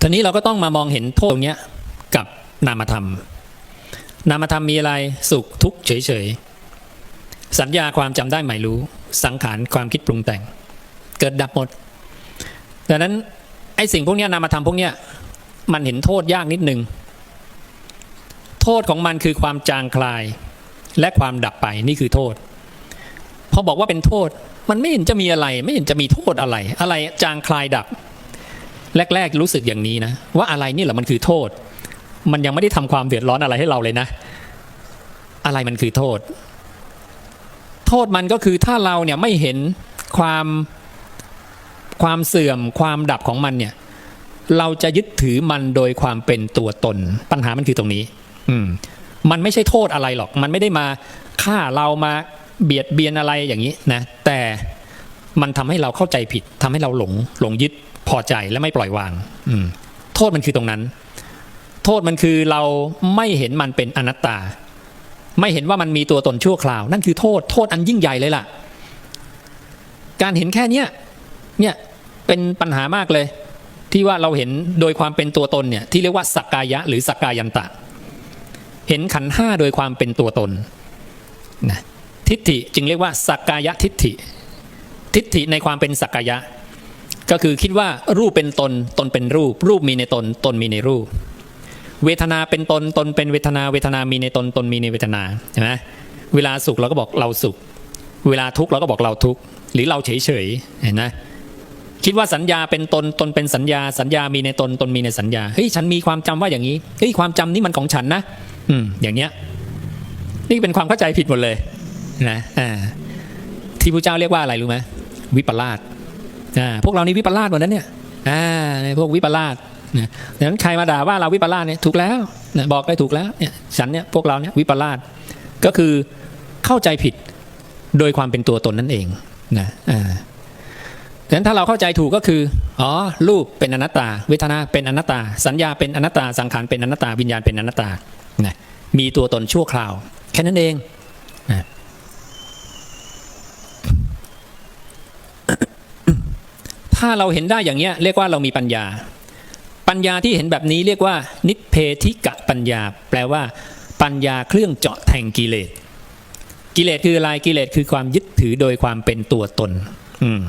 ทีนี้เราก็ต้องมามองเห็นโทษตรงเนี้ยกับนามธรรม นามธรรมมีอะไรสุขทุกข์เฉยๆ สัญญาความจำได้หมายรู้ สังขารความคิดปรุงแต่ง เกิดดับหมดดังนั้นไอ้สิ่งพวกนี้นามธรรมพวกนี้มันเห็นโทษยากนิดนึง โทษของมันคือความจางคลาย และความดับไปนี่คือโทษ พอบอกว่าเป็นโทษมันไม่เห็นจะมีอะไร ไม่เห็นจะมีโทษอะไร อะไรจางคลายดับ แรก ๆ รู้สึกอย่างนี้นะ ว่าอะไรนี่แหละมันคือโทษ มันยังไม่ได้ทำความเดือดร้อนอะไรให้เราเลยนะ อะไรมันคือโทษ โทษมันก็คือถ้าเราเนี่ยไม่เห็นความความเสื่อมความดับของมันเนี่ย เราจะยึดถือมันโดยความเป็นตัวตน ปัญหามันคือตรงนี้ อืม มันไม่ใช่โทษอะไรหรอก มันไม่ได้มาฆ่าเรามาเบียดเบียนอะไรอย่างนี้นะ แต่ มันทำให้เราเข้าใจผิดทำให้เราหลงหลงยึดพอใจและไม่ปล่อยวาง อืม โทษมันคือตรงนั้น โทษมันคือเราไม่เห็นมันเป็นอนัตตา ไม่เห็นว่ามันมีตัวตนชั่วคราว นั่นคือโทษ โทษอันยิ่งใหญ่เลยล่ะ การเห็นแค่เนี้ยเนี่ยเป็นปัญหามากเลย ที่ว่าเราเห็นโดยความเป็นตัวตนเนี่ย ที่เรียกว่าสักกายะ หรือสักกายันตะ เห็นขันห้าโดยความเป็นตัวตนนะทิฏฐิจึงเรียกว่าสักกายะทิฏฐิ ทิฏฐิในความเป็นสักกายะ ก็คือคิดว่ารูปเป็นตน ตนเป็นรูป รูปมีในตน ตนมีในรูป เวทนาเป็นตน ตนเป็นเวทนา เวทนามีในตน ตนมีในเวทนาเห็นไหมเวลาสุขเราก็บอกเราสุข เวลาทุกข์เราก็บอกเราทุกข์ หรือเราเฉยเฉยๆเห็นไหมคิดว่าสัญญาเป็นตน ตนเป็นสัญญา สัญญามีในตน ตนมีในสัญญา เฮ้ยฉันมีความจำว่าอย่างนี้ เฮ้ยความจำนี่มันของฉันนะ อืม อย่างเนี้ย นี่เป็นความเข้าใจผิดหมดเลย นะ อ่า ที่พระเจ้าเรียกว่าอะไรรู้ไหม วิปลาสอ่าพวกเรานี่วิปลาสหมดนั้นเนี่ยอ่าพวกวิปลาสนะดังนั้นใครมาด่าว่าเราวิปลาสเนี่ยถูกแล้วนะบอกได้ถูกแล้วเนี่ยฉันเนี่ยพวกเราเนี่ยวิปลาสก็คือเข้าใจผิดโดยความเป็นตัวตนนั่นเองนะอ่าดังนั้นถ้าเราเข้าใจถูกก็คืออ๋อรูปเป็นอนัตตา เวทนาเป็นอนัตตา สัญญาเป็นอนัตตาสังขารเป็นอนัตตาวิญญาณเป็นอนัตตานะมีตัวตนชั่วคราว แค่นั้นเองนะ ถ้าเราเห็นได้อย่างเนี้ยเรียกว่าเรามีปัญญา ปัญญาที่เห็นแบบนี้เรียกว่า นิพเพธิกะปัญญา แปลว่า ปัญญาเครื่องเจาะแทงกิเลส กิเลสคืออะไรกิเลสคือความยึดถือโดยความเป็นตัวตน อืม